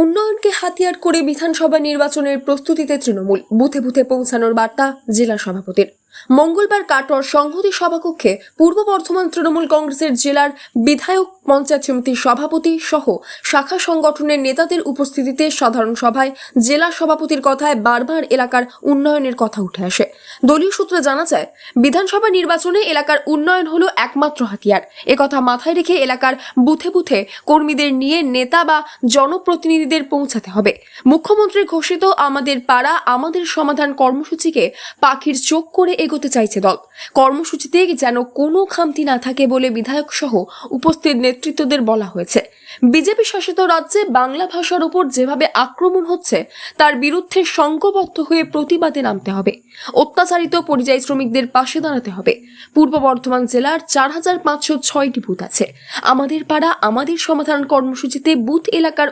উন্নয়নকে হাতিয়ার করে বিধানসভা নির্বাচনের প্রস্তুতিতে তৃণমূল। বুথে বুথে পৌঁছানোর বার্তা জেলা সভাপতির। মঙ্গলবার কাটোয়ার সংহতি সভাকক্ষে পূর্ব বর্ধমান তৃণমূল কংগ্রেসের জেলার বিধায়ক পঞ্চায়েত সমিতির সভাপতি সহ শাখা সংগঠনের নেতাদের উপস্থিতিতে সাধারণ সভায় জেলা সভাপতির কথায় বারবার এলাকার উন্নয়নের কথা উঠে আসে। দলীয় সূত্রে জানা যায়, বিধানসভা নির্বাচনে এলাকার উন্নয়ন হলো একমাত্র হাতিয়ার। একথা মাথায় রেখে এলাকার বুথে বুথে কর্মীদের নিয়ে নেতা বা জনপ্রতিনিধিদের পৌঁছাতে হবে। মুখ্যমন্ত্রী ঘোষিত আমাদের পাড়া, আমাদের সমাধান কর্মসূচিকে পাখির চোখ করে এগোতে চাইছে দল। কর্মসূচিতে যেন কোনো খামতি না থাকে বলে বিধায়ক সহ উপস্থিত নেতৃত্বদের বলা হয়েছে। বিজেপি শাসিত রাজ্যে বাংলা ভাষার উপর যেভাবে আক্রমণ হচ্ছে, তার বিরুদ্ধে সংঘবদ্ধ হয়ে প্রতিবাদে নামতে হবে। অত্যাচারিত পরিযায়ী শ্রমিকদের পাশে দাঁড়াতে হবে। পূর্ব বর্ধমান জেলার চার হাজার পাঁচশো ছয়টি বুথ আছে। আমাদের পাড়া, আমাদের সমাধান কর্মসূচিতে বুথ এলাকার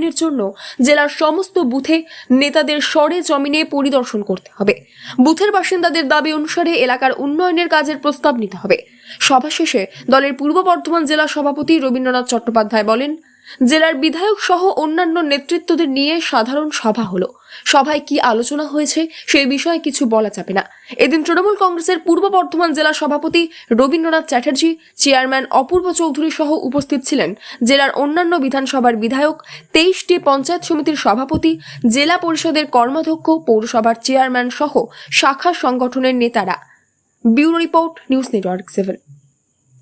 উন্নয়নের জন্য জেলার সমস্ত বুথে নেতাদের সরে জমিনে পরিদর্শন করতে হবে। বুথের বাসিন্দাদের দাবি অনুসারে এলাকার উন্নয়নের কাজের প্রস্তাব নিতে হবে। সভা শেষে দলের পূর্ব বর্ধমান জেলা সভাপতি রবীন্দ্রনাথ চট্টোপাধ্যায় বলেন জেলার বিধায়ক সহ অন্যান্য নেতৃত্বদের নিয়ে সাধারণ সভা হলো। সভায় কি আলোচনা হয়েছে সেই বিষয়ে কিছু বলা যাবে না। এদিন তৃণমূল কংগ্রেসের পূর্ব বর্ধমান জেলা সভাপতি রবীন্দ্রনাথ চ্যাটার্জি, চেয়ারম্যান অপূর্ব চৌধুরী সহ উপস্থিত ছিলেন। জেলার অন্যান্য বিধানসভার বিধায়ক, তেইশটি পঞ্চায়েত সমিতির সভাপতি, জেলা পরিষদের কর্মাধ্যক্ষ, পৌরসভার চেয়ারম্যান সহ শাখা সংগঠনের নেতারা। Bureau report, news network seven.